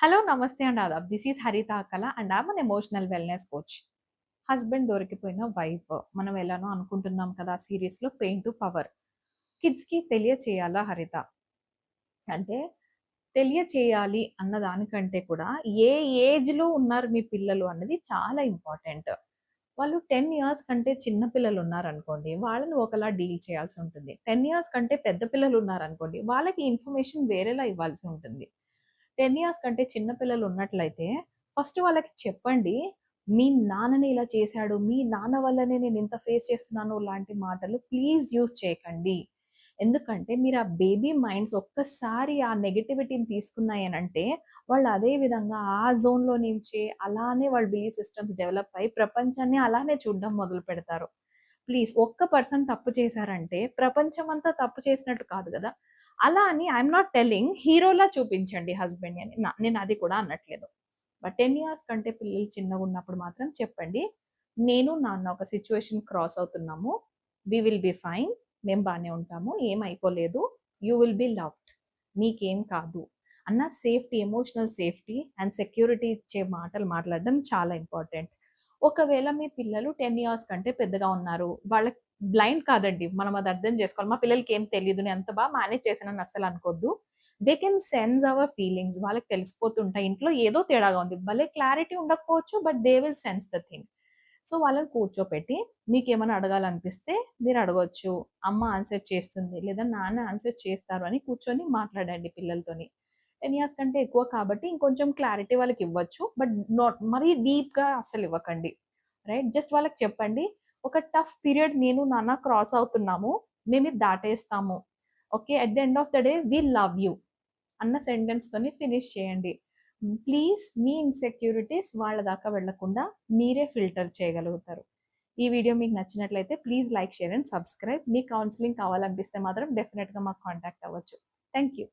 Hello నమస్తే and Aadab. This is Haritha Kala and am an emotional wellness coach husband దొరికిపోయిన wife మనం ఎలానో అనుకుంటున్నాం కదా సిరీస్లో పెయిన్ టు పవర్ కిడ్స్కి తెలియచేయాలా హరిత? అంటే తెలియచేయాలి అన్న దానికంటే కూడా ఏ ఏజ్లో ఉన్నారు మీ పిల్లలు అన్నది చాలా ఇంపార్టెంట్ వాళ్ళు టెన్ ఇయర్స్ కంటే చిన్న పిల్లలు ఉన్నారనుకోండి వాళ్ళని ఒకలా డీల్ చేయాల్సి ఉంటుంది. టెన్ ఇయర్స్ కంటే పెద్ద పిల్లలు ఉన్నారనుకోండి వాళ్ళకి ఇన్ఫర్మేషన్ వేరేలా ఇవ్వాల్సి ఉంటుంది. టెన్ ఇయర్స్ కంటే చిన్న పిల్లలు ఉన్నట్లయితే ఫస్ట్ వాళ్ళకి చెప్పండి మీ నాన్నని ఇలా చేశాడు మీ నాన్న వల్లనే నేను ఇంత ఫేస్ చేస్తున్నాను లాంటి మాటలు ప్లీజ్ యూజ్ చేయకండి. ఎందుకంటే మీరు ఆ బేబీ మైండ్స్ ఒక్కసారి ఆ నెగటివిటీని తీసుకున్నాయనంటే వాళ్ళు అదే విధంగా ఆ జోన్లో నుంచి అలానే వాళ్ళ బిలీఫ్ సిస్టమ్స్ డెవలప్ అయ్యి ప్రపంచాన్ని అలానే చూడడం మొదలు పెడతారు. ప్లీజ్ ఒక్క పర్సన్ తప్పు చేశారంటే ప్రపంచం అంతా తప్పు చేసినట్టు కాదు కదా. అలా అని ఐఎమ్ నాట్ టెల్లింగ్ హీరోలా చూపించండి హస్బెండ్ అని. నా- నేను అది కూడా అనట్లేదు. బట్ టెన్ ఇయర్స్ కంటే పిల్లలు చిన్నగా ఉన్నప్పుడు మాత్రం చెప్పండి నేను నాన్న ఒక సిచ్యువేషన్ క్రాస్ అవుతున్నాము వి విల్ బి ఫైన్ మేము బాగానే ఉంటాము ఏం అయిపోలేదు యూ విల్ బి లవ్డ్ నీకేం కాదు అన్న safety emotional safety and security ఇచ్చే మాటలు మాట్లాడడం చాలా ఇంపార్టెంట్ ఒకవేళ మీ పిల్లలు టెన్ ఇయర్స్ కంటే పెద్దగా ఉన్నారు వాళ్ళకి బ్లైండ్ కాదండి. మనం అది అర్థం చేసుకోవాలి. మా పిల్లలకి ఏం తెలియదు నేను ఎంత బాగా మేనేజ్ చేశానని అస్సలు అనుకోద్దు. They can sense our feelings వాళ్ళకి తెలిసిపోతుంటాయి. ఇంట్లో ఏదో తేడాగా ఉంది. భలే క్లారిటీ ఉండకపోవచ్చు but they will sense the thing so వాళ్ళని కూర్చోపెట్టి మీకు ఏమైనా అడగాలనిపిస్తే మీరు అడగవచ్చు అమ్మ ఆన్సర్ చేస్తుంది. లేదా నాన్న ఆన్సర్ చేస్తారు అని కూర్చొని మాట్లాడండి పిల్లలతోని. టెన్ ఇయర్స్ కంటే ఎక్కువ కాబట్టి ఇంకొంచెం క్లారిటీ వాళ్ళకి ఇవ్వచ్చు. బట్ నాట్ మరీ డీప్గా అస్సలు ఇవ్వకండి. రైట్ జస్ట్ వాళ్ళకి చెప్పండి. ఒక టఫ్ పీరియడ్ నేను నాన్న క్రాస్ అవుతున్నాము. మేము దాటేస్తాము. Okay at the end of the day we love you అన్న సెంటెన్స్తోని ఫినిష్ చేయండి. Mm, ప్లీజ్ మీ ఇన్సెక్యూరిటీస్ వాళ్ళ దాకా వెళ్ళకుండా మీరే ఫిల్టర్ చేయగలుగుతారు. ఈ వీడియో మీకు నచ్చినట్లయితే please like share and subscribe me counselling కావాలనిపిస్తే మాత్రం డెఫినెట్గా మాకు కాంటాక్ట్ అవ్వచ్చు. Thank you